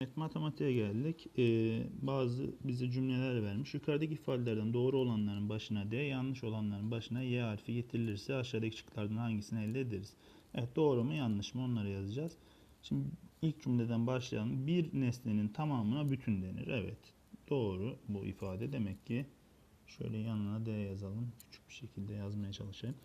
Evet, matematiğe geldik. Ee, bazı bize cümleler vermiş. Yukarıdaki ifadelerden doğru olanların başına D, yanlış olanların başına Y harfi getirilirse aşağıdaki şıklardan hangisini elde ederiz? Evet, doğru mu yanlış mı onları yazacağız. Şimdi ilk cümleden başlayalım. Bir nesnenin tamamına bütün denir. Evet, doğru bu ifade. Demek ki şöyle yanına D yazalım. Küçük bir şekilde yazmaya çalışayım.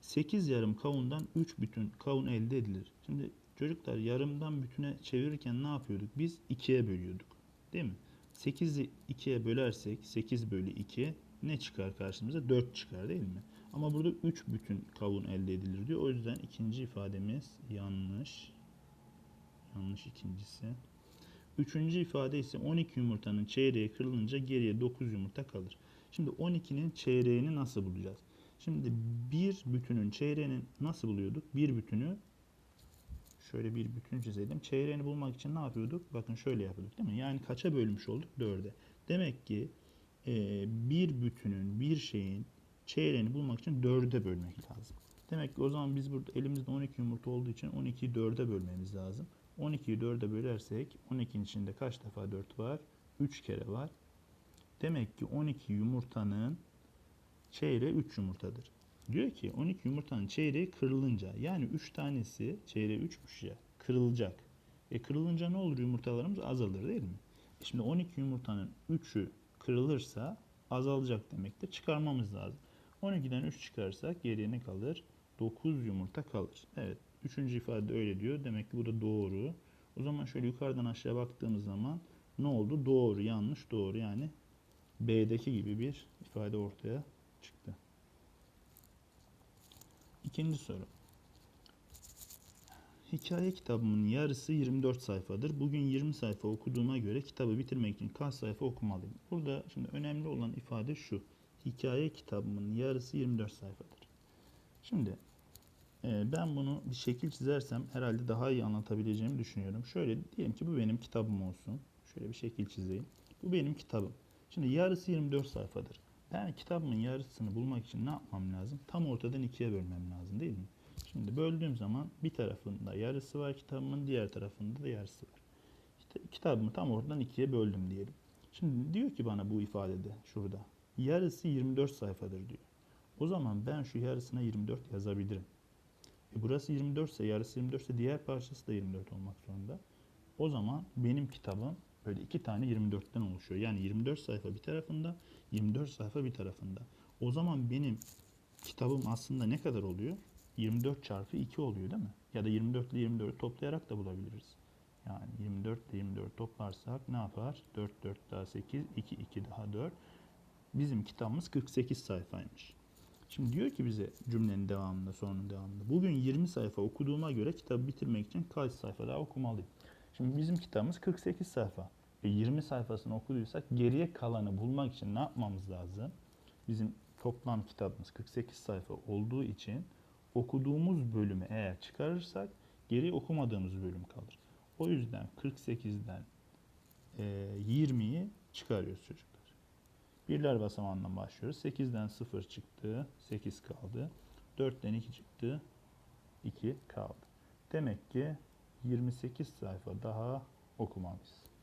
8 yarım kavundan 3 bütün kavun elde edilir. Şimdi çocuklar yarımdan bütüne çevirirken ne yapıyorduk? Biz 2'ye bölüyorduk. Değil mi? 8'i 2'ye bölersek 8 bölü 2 ne çıkar karşımıza? 4 çıkar değil mi? Ama burada 3 bütün kavun elde edilir diyor. O yüzden ikinci ifademiz yanlış. Yanlış ikincisi. Üçüncü ifade ise 12 yumurtanın çeyreği kırılınca geriye 9 yumurta kalır. Şimdi 12'nin çeyreğini nasıl bulacağız? Şimdi bir bütünün çeyreğini nasıl buluyorduk? Bir bütünü şöyle bir bütün çizelim. Çeyreğini bulmak için ne yapıyorduk? Bakın şöyle yapıyorduk değil mi? Yani kaça bölmüş olduk? Dörde. Demek ki e, bir bütünün, bir şeyin çeyreğini bulmak için dörde bölmek lazım. Demek ki o zaman biz burada elimizde 12 yumurta olduğu için 12'yi dörde bölmemiz lazım. 12'yi dörde bölersek 12'nin içinde kaç defa 4 var? 3 kere var. Demek ki 12 yumurtanın çeyreği 3 yumurtadır. Diyor ki 12 yumurtanın çeyreği kırılınca yani 3 tanesi çeyreği 3'müş ya kırılacak. E kırılınca ne olur yumurtalarımız azalır değil mi? E şimdi 12 yumurtanın 3'ü kırılırsa azalacak demektir. Çıkarmamız lazım. 12'den 3 çıkarsak geriye ne kalır? 9 yumurta kalır. Evet. Üçüncü ifade öyle diyor. Demek ki bu da doğru. O zaman şöyle yukarıdan aşağı baktığımız zaman ne oldu? Doğru, yanlış, doğru. Yani B'deki gibi bir ifade ortaya çıktı. İkinci soru. Hikaye kitabımın yarısı 24 sayfadır. Bugün 20 sayfa okuduğuma göre kitabı bitirmek için kaç sayfa okumalıyım? Burada şimdi önemli olan ifade şu. Hikaye kitabımın yarısı 24 sayfadır. Şimdi e, ben bunu bir şekil çizersem herhalde daha iyi anlatabileceğimi düşünüyorum. Şöyle diyelim ki bu benim kitabım olsun. Şöyle bir şekil çizeyim. Bu benim kitabım. Şimdi yarısı 24 sayfadır. Ben kitabımın yarısını bulmak için ne yapmam lazım? Tam ortadan ikiye bölmem lazım değil mi? Şimdi böldüğüm zaman bir tarafında yarısı var kitabımın, diğer tarafında da yarısı var. İşte kitabımı tam ortadan ikiye böldüm diyelim. Şimdi diyor ki bana bu ifadede şurada. Yarısı 24 sayfadır diyor. O zaman ben şu yarısına 24 yazabilirim. E burası 24 ise yarısı 24 ise diğer parçası da 24 olmak zorunda. O zaman benim kitabım böyle iki tane 24'ten oluşuyor. Yani 24 sayfa bir tarafında, 24 sayfa bir tarafında. O zaman benim kitabım aslında ne kadar oluyor? 24 çarpı 2 oluyor değil mi? Ya da 24 ile 24'ü toplayarak da bulabiliriz. Yani 24 ile 24 toplarsak ne yapar? 4, 4 daha 8, 2, 2 daha 4. Bizim kitabımız 48 sayfaymış. Şimdi diyor ki bize cümlenin devamında, sonunun devamında. Bugün 20 sayfa okuduğuma göre kitabı bitirmek için kaç sayfa daha okumalıyım? Şimdi bizim kitabımız 48 sayfa. E 20 sayfasını okuduysak geriye kalanı bulmak için ne yapmamız lazım? Bizim toplam kitabımız 48 sayfa olduğu için okuduğumuz bölümü eğer çıkarırsak geri okumadığımız bölüm kalır. O yüzden 48'den e, 20'yi çıkarıyoruz çocuklar. Birler basamağından başlıyoruz. 8'den 0 çıktı. 8 kaldı. 4'ten 2 çıktı. 2 kaldı. Demek ki 28 sayfa daha okumalıyız.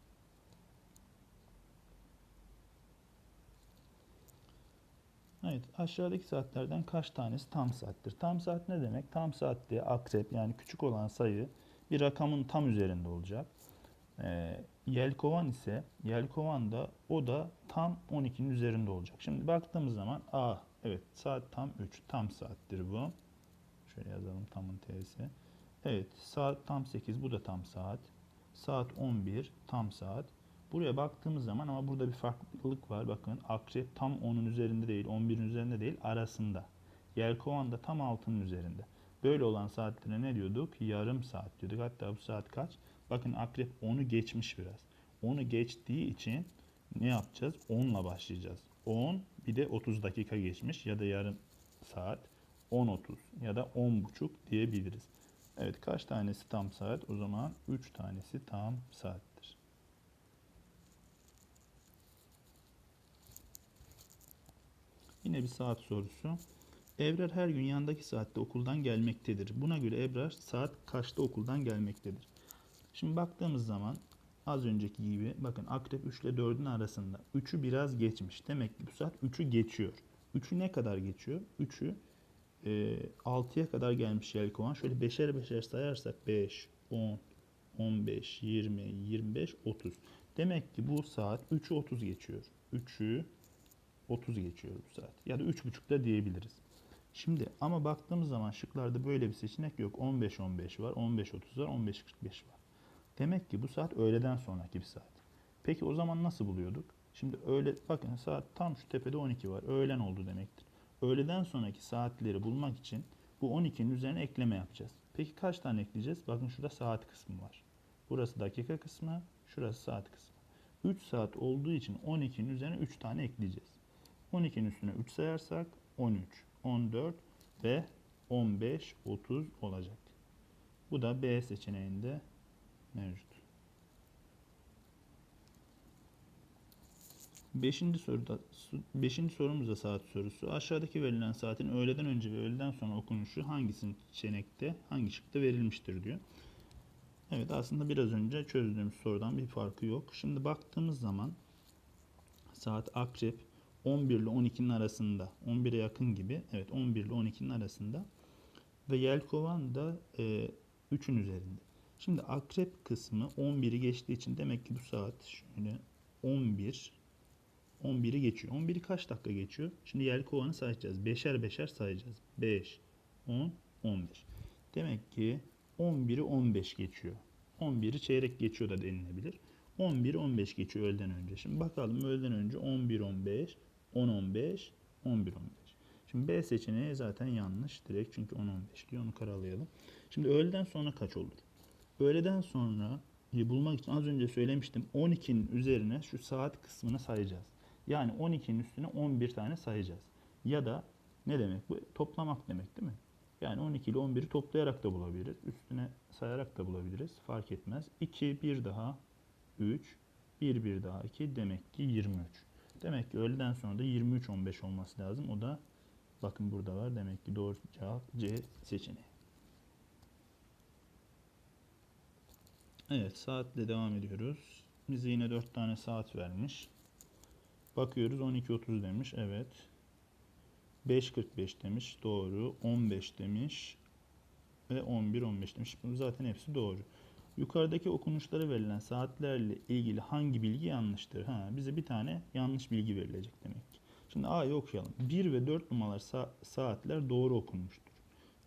Evet, aşağıdaki saatlerden kaç tanesi tam saattir? Tam saat ne demek? Tam saat diye akrep yani küçük olan sayı bir rakamın tam üzerinde olacak. Ee, yelkovan ise yelkovan da o da tam 12'nin üzerinde olacak. Şimdi baktığımız zaman a evet saat tam 3 tam saattir bu. Şöyle yazalım tamın tersi. Evet saat tam 8 bu da tam saat. Saat 11 tam saat. Buraya baktığımız zaman ama burada bir farklılık var. Bakın akrep tam 10'un üzerinde değil 11'in üzerinde değil arasında. Yelkovan da tam 6'nın üzerinde. Böyle olan saatlere ne diyorduk? Yarım saat diyorduk. Hatta bu saat kaç? Bakın akrep 10'u geçmiş biraz. 10'u geçtiği için ne yapacağız? 10'la başlayacağız. 10 bir de 30 dakika geçmiş ya da yarım saat 10.30 ya da 10.30 diyebiliriz. Evet kaç tanesi tam saat? O zaman 3 tanesi tam saattir. Yine bir saat sorusu. Ebrar her gün yandaki saatte okuldan gelmektedir. Buna göre Ebrar saat kaçta okuldan gelmektedir? Şimdi baktığımız zaman Az önceki gibi bakın akrep 3 ile 4'ün arasında. 3'ü biraz geçmiş. Demek ki bu saat 3'ü geçiyor. 3'ü ne kadar geçiyor? 3'ü e, 6'ya kadar gelmiş yelkovan. Şöyle beşer beşer sayarsak 5, 10, 15, 20, 25, 30. Demek ki bu saat 3'ü 30 geçiyor. 3'ü 30 geçiyor bu saat. Ya da 3.5 da diyebiliriz. Şimdi ama baktığımız zaman şıklarda böyle bir seçenek yok. 15-15 var, 15-30 var, 15-45 var. Demek ki bu saat öğleden sonraki bir saat. Peki o zaman nasıl buluyorduk? Şimdi öğle, bakın saat tam şu tepede 12 var. Öğlen oldu demektir. Öğleden sonraki saatleri bulmak için bu 12'nin üzerine ekleme yapacağız. Peki kaç tane ekleyeceğiz? Bakın şurada saat kısmı var. Burası dakika kısmı, şurası saat kısmı. 3 saat olduğu için 12'nin üzerine 3 tane ekleyeceğiz. 12'nin üstüne 3 sayarsak 13, 14 ve 15, 30 olacak. Bu da B seçeneğinde mevcut. Beşinci soruda beşinci sorumuz da saat sorusu. Aşağıdaki verilen saatin öğleden önce ve öğleden sonra okunuşu hangisinin seçenekte, hangi şıkta verilmiştir diyor. Evet aslında biraz önce çözdüğümüz sorudan bir farkı yok. Şimdi baktığımız zaman saat akrep 11 ile 12'nin arasında. 11'e yakın gibi. Evet 11 ile 12'nin arasında. Ve yelkovan da e, 3'ün üzerinde. Şimdi akrep kısmı 11'i geçtiği için demek ki bu saat şöyle 11 11'i geçiyor. 11'i kaç dakika geçiyor? Şimdi yelkovanı sayacağız. Beşer beşer sayacağız. 5, 10, 11. Demek ki 11'i 15 geçiyor. 11'i çeyrek geçiyor da denilebilir. 11'i 15 geçiyor öğleden önce. Şimdi bakalım öğleden önce 11, 15, 10, 15, 11, 15. Şimdi B seçeneği zaten yanlış direkt çünkü 10, 15 diyor. Onu karalayalım. Şimdi öğleden sonra kaç olur? Öğleden sonra bulmak için az önce söylemiştim 12'nin üzerine şu saat kısmını sayacağız. Yani 12'nin üstüne 11 tane sayacağız. Ya da ne demek bu? Toplamak demek değil mi? Yani 12 ile 11'i toplayarak da bulabiliriz. Üstüne sayarak da bulabiliriz. Fark etmez. 2, 1 daha 3, 1, 1 daha 2 demek ki 23. Demek ki öğleden sonra da 23, 15 olması lazım. O da bakın burada var. Demek ki doğru cevap C seçeneği. Evet saatle devam ediyoruz. Bize yine 4 tane saat vermiş. Bakıyoruz 12.30 demiş. Evet. 5.45 demiş. Doğru. 15 demiş. Ve 11.15 demiş. Bunu zaten hepsi doğru. Yukarıdaki okunuşlara verilen saatlerle ilgili hangi bilgi yanlıştır? Ha, bize bir tane yanlış bilgi verilecek demek ki. Şimdi A'yı okuyalım. 1 ve 4 numaralar sa- saatler doğru okunmuştur.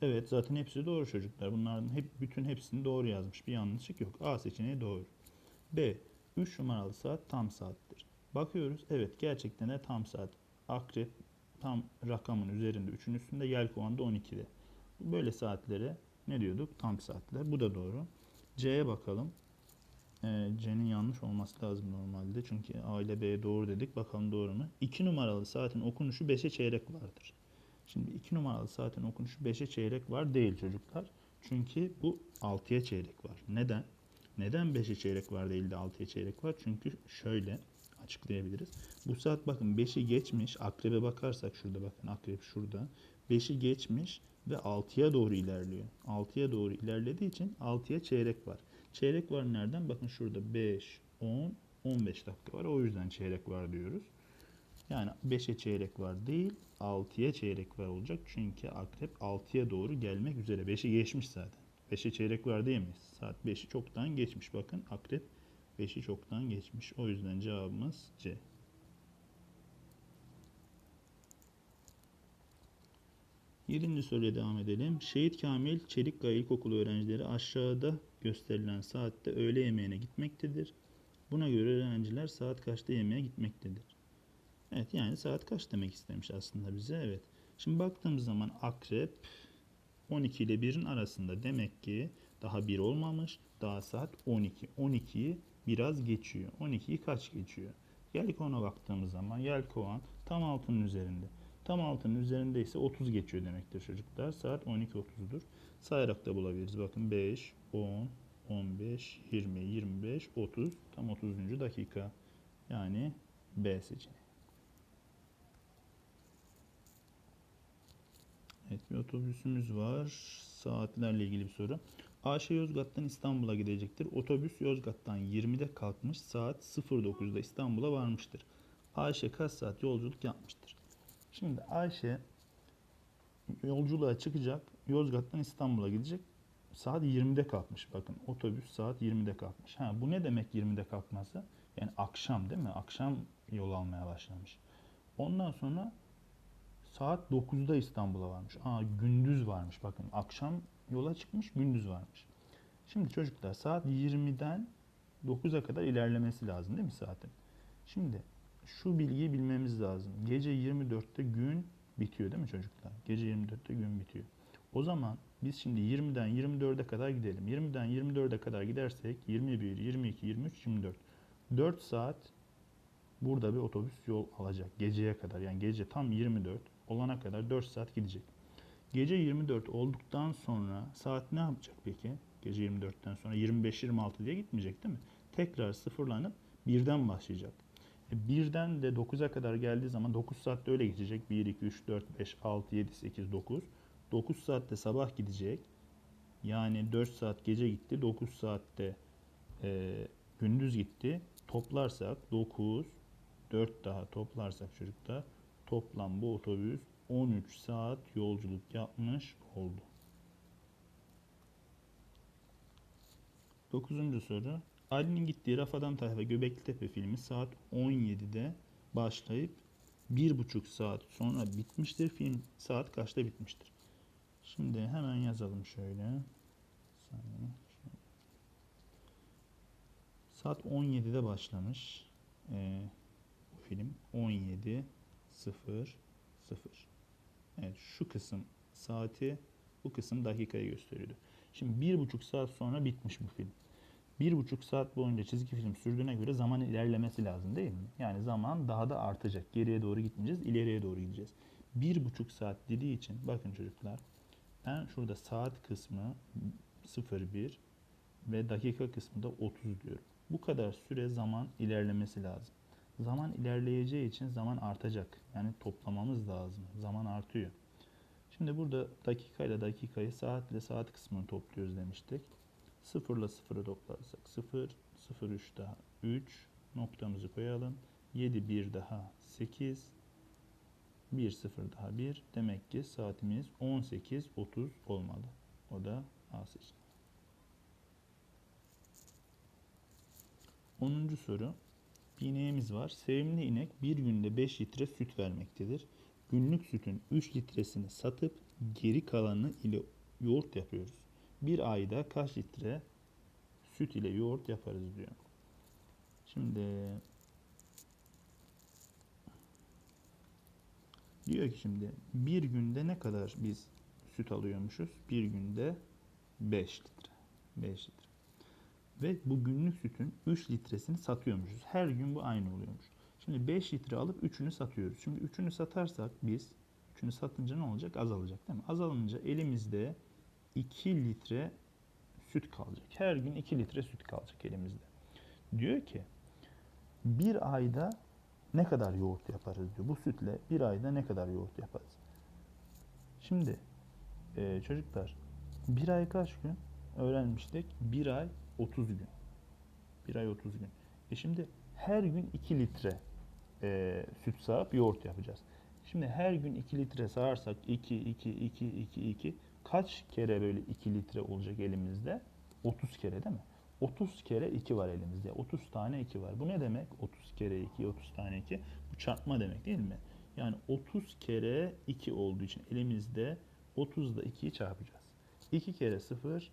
Evet zaten hepsi doğru çocuklar. Bunların hep bütün hepsini doğru yazmış. Bir yanlışlık yok. A seçeneği doğru. B. 3 numaralı saat tam saattir. Bakıyoruz. Evet gerçekten de tam saat. Akrep tam rakamın üzerinde. 3'ün üstünde yelkovan da 12'de. Böyle saatlere ne diyorduk? Tam saatler. Bu da doğru. C'ye bakalım. Ee, C'nin yanlış olması lazım normalde. Çünkü A ile B doğru dedik. Bakalım doğru mu? 2 numaralı saatin okunuşu 5'e çeyrek vardır. Şimdi 2 numaralı saatin okunuşu 5'e çeyrek var değil çocuklar. Çünkü bu 6'ya çeyrek var. Neden? Neden 5'e çeyrek var değil de 6'ya çeyrek var? Çünkü şöyle açıklayabiliriz. Bu saat bakın 5'i geçmiş. Akrebe bakarsak şurada bakın akrep şurada. 5'i geçmiş ve 6'ya doğru ilerliyor. 6'ya doğru ilerlediği için 6'ya çeyrek var. Çeyrek var nereden? Bakın şurada 5, 10, 15 dakika var. O yüzden çeyrek var diyoruz. Yani 5'e çeyrek var değil, 6'ya çeyrek var olacak. Çünkü akrep 6'ya doğru gelmek üzere. 5'i geçmiş zaten. 5'e çeyrek var mi? Saat 5'i çoktan geçmiş. Bakın akrep 5'i çoktan geçmiş. O yüzden cevabımız C. Yedinci soruya devam edelim. Şehit Kamil Çelikkaya İlkokulu öğrencileri aşağıda gösterilen saatte öğle yemeğine gitmektedir. Buna göre öğrenciler saat kaçta yemeğe gitmektedir? Evet yani saat kaç demek istemiş aslında bize. Evet. Şimdi baktığımız zaman akrep 12 ile 1'in arasında demek ki daha 1 olmamış. Daha saat 12. 12'yi biraz geçiyor. 12'yi kaç geçiyor? Yelkovan'a baktığımız zaman yelkovan tam altının üzerinde. Tam altının üzerinde ise 30 geçiyor demektir çocuklar. Saat 12.30'dur. Sayarak da bulabiliriz. Bakın 5, 10, 15, 20, 25, 30. Tam 30. dakika. Yani B seçeneği. Evet bir otobüsümüz var. Saatlerle ilgili bir soru. AŞ Yozgat'tan İstanbul'a gidecektir. Otobüs Yozgat'tan 20'de kalkmış saat 09'da İstanbul'a varmıştır. Ayşe kaç saat yolculuk yapmıştır? Şimdi Ayşe yolculuğa çıkacak. Yozgat'tan İstanbul'a gidecek. Saat 20'de kalkmış. Bakın otobüs saat 20'de kalkmış. Ha bu ne demek 20'de kalkması? Yani akşam değil mi? Akşam yol almaya başlamış. Ondan sonra saat 9'da İstanbul'a varmış. Aa gündüz varmış. Bakın akşam yola çıkmış, gündüz varmış. Şimdi çocuklar saat 20'den 9'a kadar ilerlemesi lazım değil mi saatin? Şimdi şu bilgiyi bilmemiz lazım. Gece 24'te gün bitiyor değil mi çocuklar? Gece 24'te gün bitiyor. O zaman biz şimdi 20'den 24'e kadar gidelim. 20'den 24'e kadar gidersek 21, 22, 23, 24. 4 saat burada bir otobüs yol alacak geceye kadar. Yani gece tam 24 olana kadar 4 saat gidecek. Gece 24 olduktan sonra saat ne yapacak peki? Gece 24'ten sonra 25-26 diye gitmeyecek değil mi? Tekrar sıfırlanıp birden başlayacak. Birden de 9'a kadar geldiği zaman 9 saatte öyle geçecek. 1, 2, 3, 4, 5, 6, 7, 8, 9. 9 saatte sabah gidecek. Yani 4 saat gece gitti. 9 saatte e, gündüz gitti. Toplarsak 9, 4 daha toplarsak çocuklar toplam bu otobüs 13 saat yolculuk yapmış oldu. Dokuzuncu soru. Ali'nin gittiği Rafadan Tayfa Göbekli Tepe filmi saat 17'de başlayıp bir buçuk saat sonra bitmiştir. Film saat kaçta bitmiştir? Şimdi hemen yazalım şöyle. Saat 17'de başlamış ee, bu film. 17 0 0. Evet şu kısım saati bu kısım dakikayı gösteriyordu. Şimdi bir buçuk saat sonra bitmiş bu film. Bir buçuk saat boyunca çizgi film sürdüğüne göre zaman ilerlemesi lazım değil mi? Yani zaman daha da artacak. Geriye doğru gitmeyeceğiz, ileriye doğru gideceğiz. Bir buçuk saat dediği için bakın çocuklar ben şurada saat kısmı 01 ve dakika kısmı da 30 diyorum. Bu kadar süre zaman ilerlemesi lazım. Zaman ilerleyeceği için zaman artacak. Yani toplamamız lazım. Zaman artıyor. Şimdi burada dakika ile dakikayı saat ile saat kısmını topluyoruz demiştik. 0 ile 0'ı toplarsak 0, 0 3 daha 3 noktamızı koyalım. 7 1 daha 8 1 0 daha 1 demek ki saatimiz 18.30 olmalı. O da A seçeneği. 10. soru. Bir ineğimiz var. Sevimli inek bir günde 5 litre süt vermektedir. Günlük sütün 3 litresini satıp geri kalanı ile yoğurt yapıyoruz. Bir ayda kaç litre süt ile yoğurt yaparız diyor. Şimdi diyor ki şimdi bir günde ne kadar biz süt alıyormuşuz? Bir günde 5 litre. 5 litre. Ve bu günlük sütün 3 litresini satıyormuşuz. Her gün bu aynı oluyormuş. Şimdi 5 litre alıp 3'ünü satıyoruz. Şimdi 3'ünü satarsak biz 3'ünü satınca ne olacak? Azalacak değil mi? Azalınca elimizde 2 litre süt kalacak. Her gün 2 litre süt kalacak elimizde. Diyor ki bir ayda ne kadar yoğurt yaparız diyor. Bu sütle bir ayda ne kadar yoğurt yaparız? Şimdi e, çocuklar bir ay kaç gün öğrenmiştik? Bir ay 30 gün. Bir ay 30 gün. E şimdi her gün 2 litre e, süt sağıp yoğurt yapacağız. Şimdi her gün 2 litre sağarsak 2, 2, 2, 2, 2 kaç kere böyle 2 litre olacak elimizde? 30 kere değil mi? 30 kere 2 var elimizde. 30 tane 2 var. Bu ne demek? 30 kere 2, 30 tane 2. Bu çarpma demek değil mi? Yani 30 kere 2 olduğu için elimizde 30 ile 2'yi çarpacağız. 2 kere 0,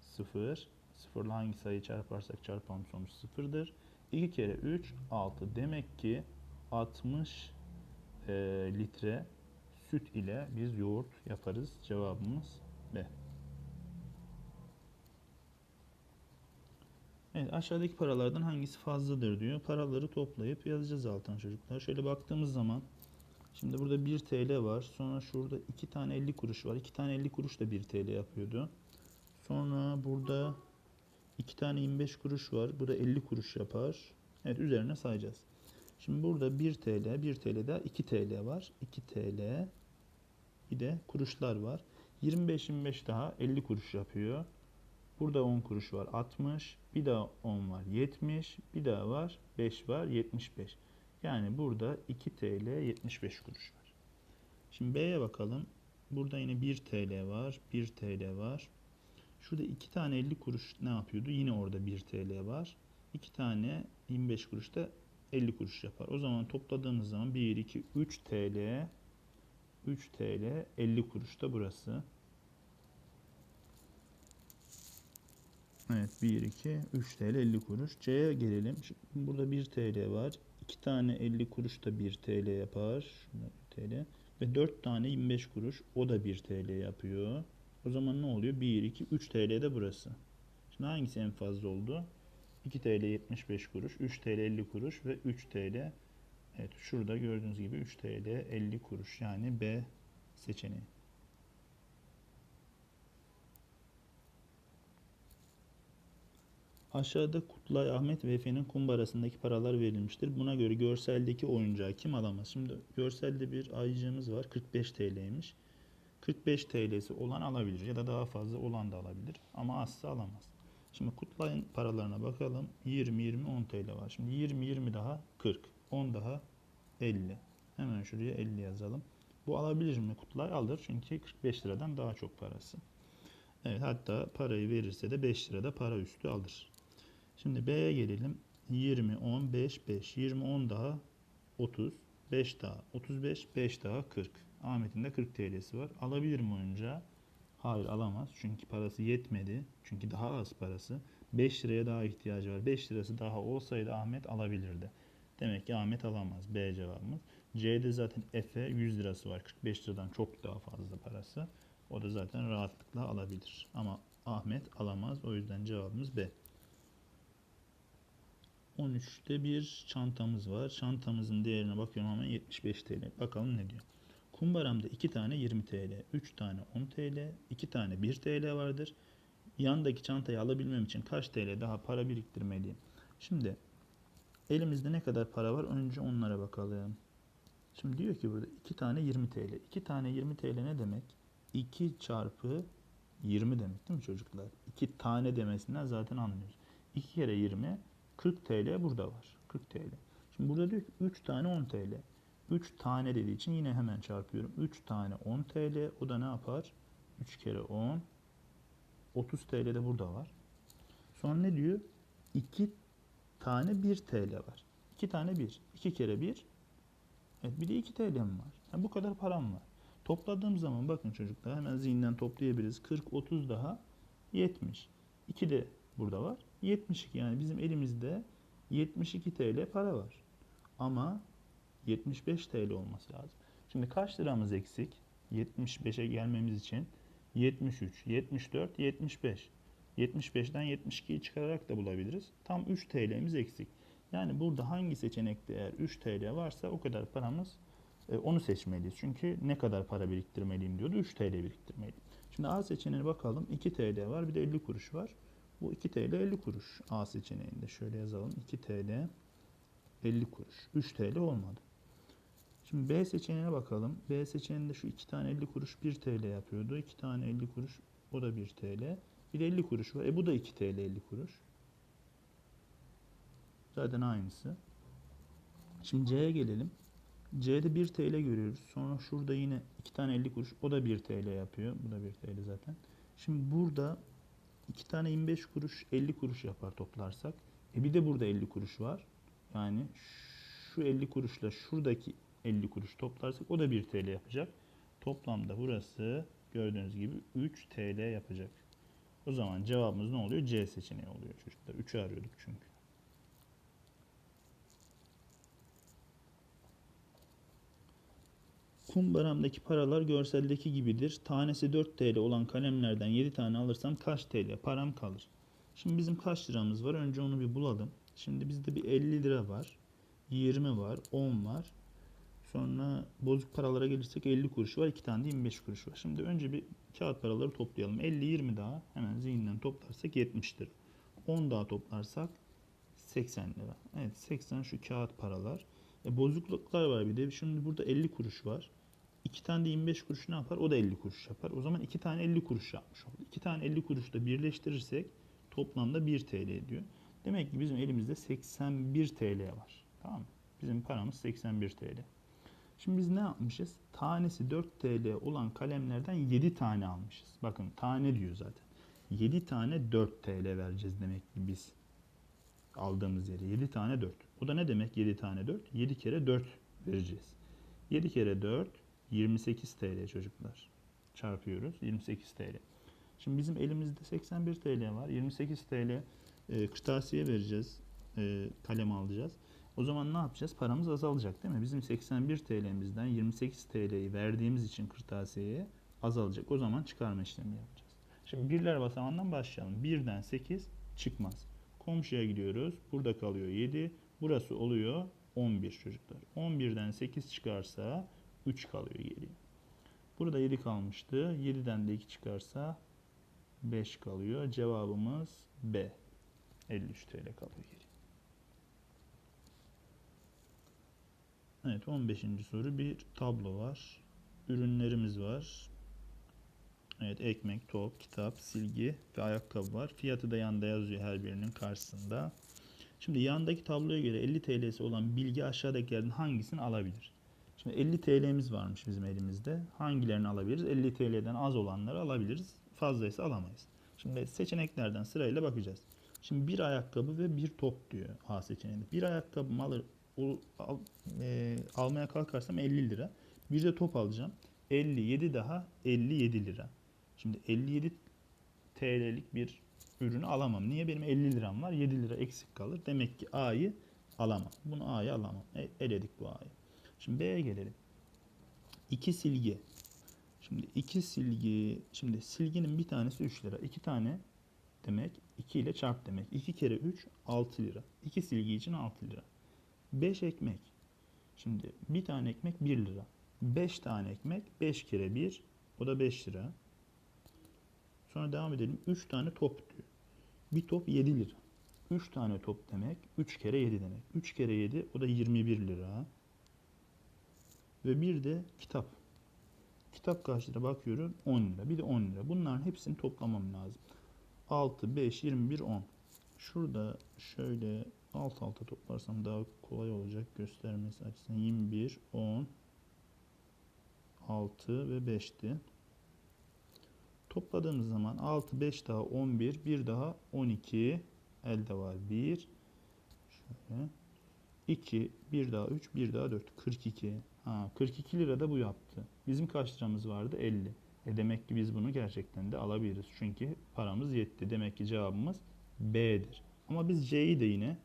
0. 0 ile hangi sayıyı çarparsak çarpalım sonuç 0'dır. 2 kere 3, 6. Demek ki 60 e, litre süt ile biz yoğurt yaparız. Cevabımız B. Evet aşağıdaki paralardan hangisi fazladır diyor. Paraları toplayıp yazacağız alttan çocuklar. Şöyle baktığımız zaman şimdi burada 1 TL var. Sonra şurada 2 tane 50 kuruş var. 2 tane 50 kuruş da 1 TL yapıyordu. Sonra burada 2 tane 25 kuruş var. Bu da 50 kuruş yapar. Evet üzerine sayacağız. Şimdi burada 1 TL, 1 TL daha 2 TL var. 2 TL bir de kuruşlar var. 25 25 daha 50 kuruş yapıyor. Burada 10 kuruş var 60. Bir daha 10 var 70. Bir daha var 5 var 75. Yani burada 2 TL 75 kuruş var. Şimdi B'ye bakalım. Burada yine 1 TL var. 1 TL var. Şurada 2 tane 50 kuruş ne yapıyordu? Yine orada 1 TL var. 2 tane 25 kuruş da 50 kuruş yapar. O zaman topladığımız zaman 1, 2, 3 TL 3 TL 50 kuruş da burası. Evet 1, 2, 3 TL 50 kuruş. C'ye gelelim. Şimdi burada 1 TL var. 2 tane 50 kuruş da 1 TL yapar. Şurada 1 TL. Ve 4 tane 25 kuruş o da 1 TL yapıyor. O zaman ne oluyor? 1, 2, 3 TL de burası. Şimdi hangisi en fazla oldu? 2 TL 75 kuruş, 3 TL 50 kuruş ve 3 TL Evet şurada gördüğünüz gibi 3 TL 50 kuruş yani B seçeneği. Aşağıda Kutlay Ahmet ve Efe'nin kumbarasındaki paralar verilmiştir. Buna göre görseldeki oyuncağı kim alamaz? Şimdi görselde bir ayıcığımız var. 45 TL'ymiş. 45 TL'si olan alabilir ya da daha fazla olan da alabilir ama azsa alamaz. Şimdi Kutlay'ın paralarına bakalım. 20 20 10 TL var. Şimdi 20 20 daha 40. 10 daha 50. Hemen şuraya 50 yazalım. Bu alabilir mi Kutlay? Alır. Çünkü 45 liradan daha çok parası. Evet hatta parayı verirse de 5 lirada para üstü alır. Şimdi B'ye gelelim. 20, 10, 5, 5. 20, 10 daha 30. 5 daha 35, 5 daha 40. Ahmet'in de 40 TL'si var. Alabilir mi oyuncağı? Hayır alamaz. Çünkü parası yetmedi. Çünkü daha az parası. 5 liraya daha ihtiyacı var. 5 lirası daha olsaydı Ahmet alabilirdi. Demek ki Ahmet alamaz. B cevabımız. C'de zaten Efe 100 lirası var. 45 liradan çok daha fazla parası. O da zaten rahatlıkla alabilir. Ama Ahmet alamaz. O yüzden cevabımız B. 13'te bir çantamız var. Çantamızın değerine bakıyorum hemen 75 TL. Bakalım ne diyor. Kumbaramda 2 tane 20 TL, 3 tane 10 TL, 2 tane 1 TL vardır. Yandaki çantayı alabilmem için kaç TL daha para biriktirmeliyim? Şimdi elimizde ne kadar para var? Önce onlara bakalım. Şimdi diyor ki burada 2 tane 20 TL. 2 tane 20 TL ne demek? 2 çarpı 20 demek değil mi çocuklar? 2 tane demesinden zaten anlıyoruz. 2 kere 20 40 TL burada var. 40 TL. Şimdi burada diyor ki 3 tane 10 TL. 3 tane dediği için yine hemen çarpıyorum. 3 tane 10 TL. O da ne yapar? 3 kere 10. 30 TL de burada var. Sonra ne diyor? 2 tane 1 TL var. 2 tane 1. 2 kere 1. Evet bir de 2 TL'm var. Yani bu kadar param var. Topladığım zaman bakın çocuklar hemen zihinden toplayabiliriz. 40, 30 daha 70. 2 de burada var. 72 yani bizim elimizde 72 TL para var. Ama 75 TL olması lazım. Şimdi kaç liramız eksik? 75'e gelmemiz için 73, 74, 75. 75'ten 72'yi çıkararak da bulabiliriz. Tam 3 TL'miz eksik. Yani burada hangi seçenekte eğer 3 TL varsa o kadar paramız e, onu seçmeliyiz. Çünkü ne kadar para biriktirmeliyim diyordu. 3 TL biriktirmeliyim. Şimdi A seçeneğine bakalım. 2 TL var bir de 50 kuruş var. Bu 2 TL 50 kuruş A seçeneğinde. Şöyle yazalım. 2 TL 50 kuruş. 3 TL olmadı. Şimdi B seçeneğine bakalım. B seçeneğinde şu 2 tane 50 kuruş 1 TL yapıyordu. 2 tane 50 kuruş o da 1 TL. Bir de 50 kuruş var. E bu da 2 TL 50 kuruş. Zaten aynısı. Şimdi C'ye gelelim. C'de 1 TL görüyoruz. Sonra şurada yine 2 tane 50 kuruş. O da 1 TL yapıyor. Bu da 1 TL zaten. Şimdi burada 2 tane 25 kuruş 50 kuruş yapar toplarsak. E bir de burada 50 kuruş var. Yani şu 50 kuruşla şuradaki 50 kuruş toplarsak o da 1 TL yapacak. Toplamda burası gördüğünüz gibi 3 TL yapacak. O zaman cevabımız ne oluyor? C seçeneği oluyor çocuklar. 3'ü arıyorduk çünkü. Kumbaramdaki paralar görseldeki gibidir. Tanesi 4 TL olan kalemlerden 7 tane alırsam kaç TL param kalır? Şimdi bizim kaç liramız var? Önce onu bir bulalım. Şimdi bizde bir 50 lira var. 20 var. 10 var. Sonra bozuk paralara gelirsek 50 kuruş var. 2 tane de 25 kuruş var. Şimdi önce bir kağıt paraları toplayalım. 50, 20 daha hemen zihinden toplarsak 70 lira. 10 daha toplarsak 80 lira. Evet 80 şu kağıt paralar. E, bozukluklar var bir de. Şimdi burada 50 kuruş var. 2 tane de 25 kuruş ne yapar? O da 50 kuruş yapar. O zaman 2 tane 50 kuruş yapmış oldu. 2 tane 50 kuruş da birleştirirsek toplamda 1 TL ediyor. Demek ki bizim elimizde 81 TL var. Tamam mı? Bizim paramız 81 TL. Şimdi biz ne yapmışız? Tanesi 4 TL olan kalemlerden 7 tane almışız. Bakın tane diyor zaten. 7 tane 4 TL vereceğiz demek ki biz aldığımız yere. 7 tane 4. Bu da ne demek 7 tane 4? 7 kere 4 vereceğiz. 7 kere 4 28 TL çocuklar. Çarpıyoruz 28 TL. Şimdi bizim elimizde 81 TL var. 28 TL e, kırtasiye vereceğiz. E, kalem alacağız. O zaman ne yapacağız? Paramız azalacak değil mi? Bizim 81 TL'mizden 28 TL'yi verdiğimiz için kırtasiyeye azalacak. O zaman çıkarma işlemi yapacağız. Şimdi birler basamağından başlayalım. 1'den 8 çıkmaz. Komşuya gidiyoruz. Burada kalıyor 7. Burası oluyor 11 çocuklar. 11'den 8 çıkarsa 3 kalıyor geriye. Burada 7 kalmıştı. 7'den de 2 çıkarsa 5 kalıyor. Cevabımız B. 53 TL kalıyor geriye. Evet 15. soru bir tablo var. Ürünlerimiz var. Evet ekmek, top, kitap, silgi ve ayakkabı var. Fiyatı da yanda yazıyor her birinin karşısında. Şimdi yandaki tabloya göre 50 TL'si olan bilgi aşağıdakilerden hangisini alabilir? Şimdi 50 TL'miz varmış bizim elimizde. Hangilerini alabiliriz? 50 TL'den az olanları alabiliriz. Fazlaysa alamayız. Şimdi seçeneklerden sırayla bakacağız. Şimdi bir ayakkabı ve bir top diyor A seçeneğinde. Bir ayakkabımı alır, o- al- e, almaya kalkarsam 50 lira. Bir de top alacağım. 57 daha 57 lira. Şimdi 57 TL'lik bir ürünü alamam. Niye? Benim 50 liram var. 7 lira eksik kalır. Demek ki A'yı alamam. Bunu A'yı alamam. E, eledik bu A'yı. Şimdi B'ye gelelim. 2 silgi. Şimdi 2 silgi. Şimdi silginin bir tanesi 3 lira. 2 tane demek 2 ile çarp demek. 2 kere 3 6 lira. 2 silgi için 6 lira. 5 ekmek. Şimdi bir tane ekmek 1 lira. 5 tane ekmek 5 kere 1 o da 5 lira. Sonra devam edelim. 3 tane top diyor. Bir top 7 lira. 3 tane top demek 3 kere 7 demek. 3 kere 7 o da 21 lira. Ve bir de kitap. Kitap kaç bakıyorum? 10 lira. Bir de 10 lira. Bunların hepsini toplamam lazım. 6, 5, 21, 10. Şurada şöyle alt alta toplarsam daha kolay olacak göstermesi açısından. 21, 10, 6 ve 5'ti. Topladığımız zaman 6, 5 daha 11, 1 daha 12. Elde var 1. Şöyle. 2, 1 daha 3, 1 daha 4. 42. Ha, 42 lira da bu yaptı. Bizim kaç liramız vardı? 50. E demek ki biz bunu gerçekten de alabiliriz. Çünkü paramız yetti. Demek ki cevabımız B'dir. Ama biz C'yi de yine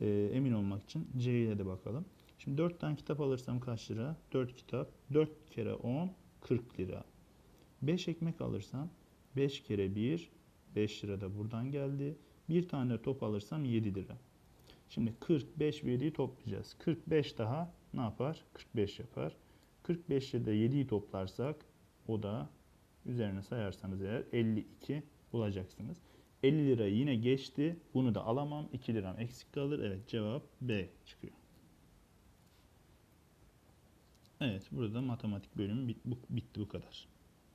e, emin olmak için C'ye de bakalım. Şimdi 4 tane kitap alırsam kaç lira? 4 kitap. 4 kere 10, 40 lira. 5 ekmek alırsam 5 kere 1, 5 lira da buradan geldi. Bir tane top alırsam 7 lira. Şimdi 45 ve 7'yi toplayacağız. 45 daha ne yapar? 45 yapar. 45 ile de 7'yi toplarsak o da üzerine sayarsanız eğer 52 bulacaksınız. 50 lira yine geçti. Bunu da alamam. 2 liram eksik kalır. Evet cevap B çıkıyor. Evet burada matematik bölümü bit- bu- bitti bu kadar.